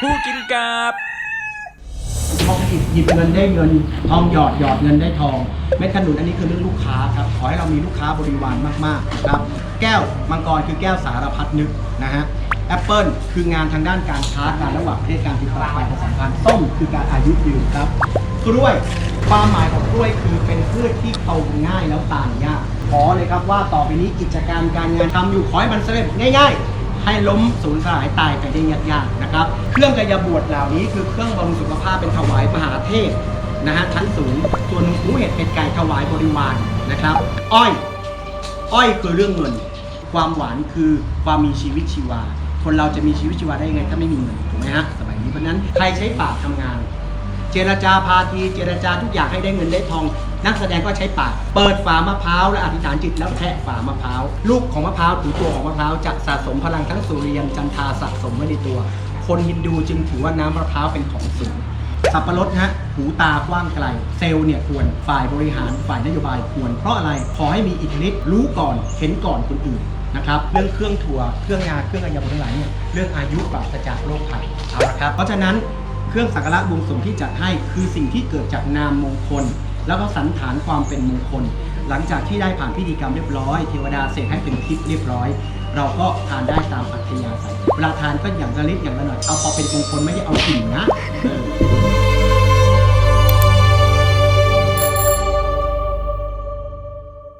ผู้กินกาบทองผิดหยิบเงินได้เงิน ทองหยอดหยอดเงินได้ทองเม็ดขนุนอันนี้คือเรื่องลูกค้าครับขอให้เรามีลูกค้าบริวารมากๆครับ แก้วมังกรคือแก้วสารพัดนึกนะฮะแอปเปิลคืองานทางด้านการค้าการระหว่างประเทศการติดต่อการประสานพันธ์ส้มคือการอายุยืนครับกล้วยความหมายของกล้วยคือเป็นพืชที่โตง่ายแล้วตายยากขอเลยครับว่าต่อไปนี้กิจการการงานทำอยู่ขอให้มันสำเร็จง่าย ๆ ให้ล้มสูญสลายตายไปได้ยากๆนะครับ เครื่องกายบวชเหล่านี้คือเครื่องบำรุงสุขภาพเป็นถวายมหาเทพนะฮะชั้นสูงส่วนหมูเห็ดเป็ดไก่ถวายบริวารนะครับ อ้อย อ้อยคือเรื่องเงิน ความหวานคือความมีชีวิตชีวา คนเราจะมีชีวิตชีวาได้ยังไงถ้าไม่มีเงินถูกไหมฮะสมัยนี้เพราะฉะนั้นใครใช้ปากทำงาน เจรจาพาทีเจรจาทุกอย่างให้ได้เงินได้ทอง นักแสดงก็ใช้ปาก เปิดฝามะพร้าวและอธิษฐานจิตแล้วแทะฝามะพร้าวลูกของมะพร้าวถือตัวของมะพร้าวจะสะสมพลังทั้งสุริยันจันทราสะสมไว้ในตัว คนฮินดูจึงถือว่าน้ำมะพร้าวเป็นของสูงสับปะรดนะฮะหูตากว้างไกล เซลล์เนี่ยควรฝ่ายบริหารฝ่ายนโยบายควร เพราะอะไรขอให้มีอิทธิฤทธิ์รู้ก่อนเห็นก่อนคนอื่นนะครับเรื่องเครื่องทัวเครื่องงาเครื่องอัญมณีทั้งหลายเนี่ยเรื่องอายุปราศจากโรคภัยเอาละครับเพราะฉะนั้น เครื่องสักการะบวงสรวงที่จัดให้คือสิ่งที่เกิดจากนามมงคล แล้วก็สันฐานความเป็นมงคล หลังจากที่ได้ผ่านพิธีกรรมเรียบร้อยเทวดาเสกให้เป็นทิพย์เรียบร้อย เราก็ทานได้ตามอัธยาศัยเวลาทานก็อย่างละนิดอย่างละหน่อยเอาพอเป็นมงคลไม่ได้เอากลิ่นนะ